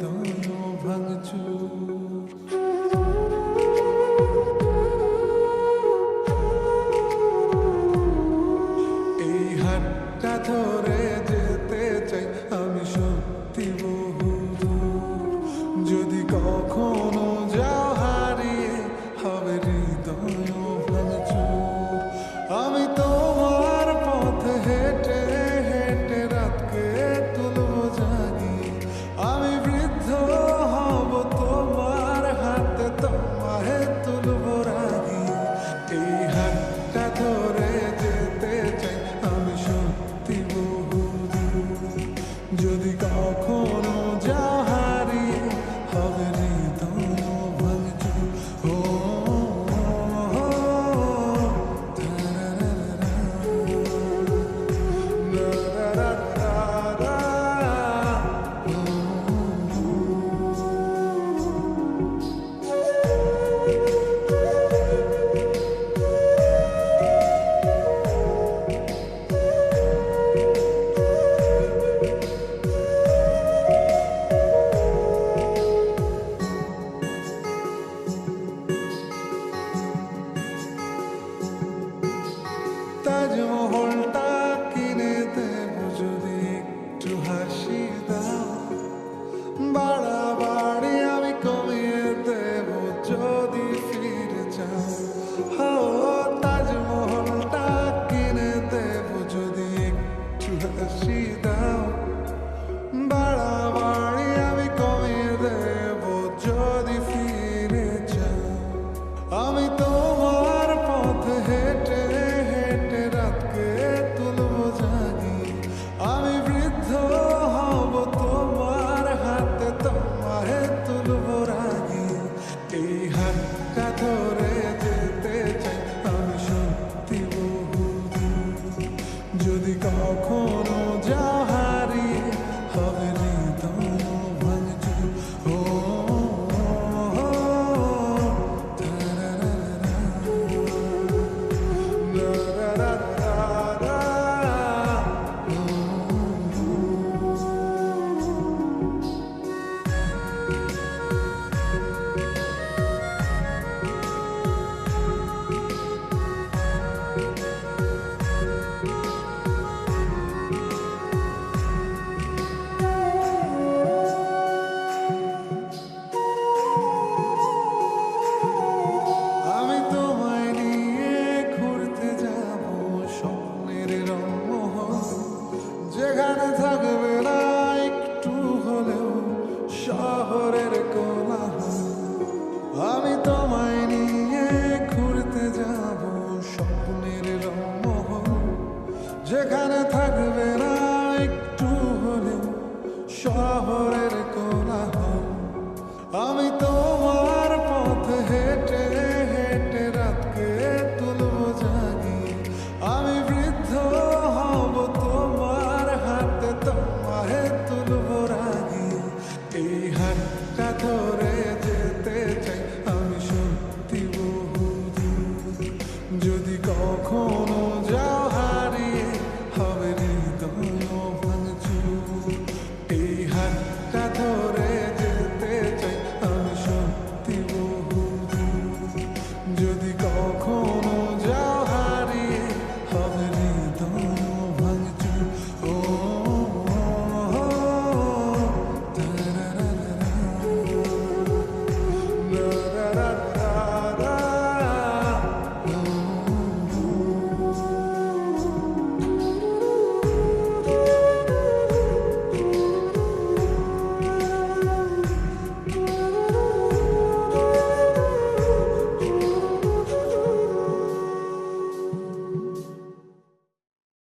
দল ভাঙচুর এই হাতটা ধরে के हर শহরের কোলাহল আমি তোমায় নিয়ে ঘুরতে যাব স্বপ্নের রমহল যেখানে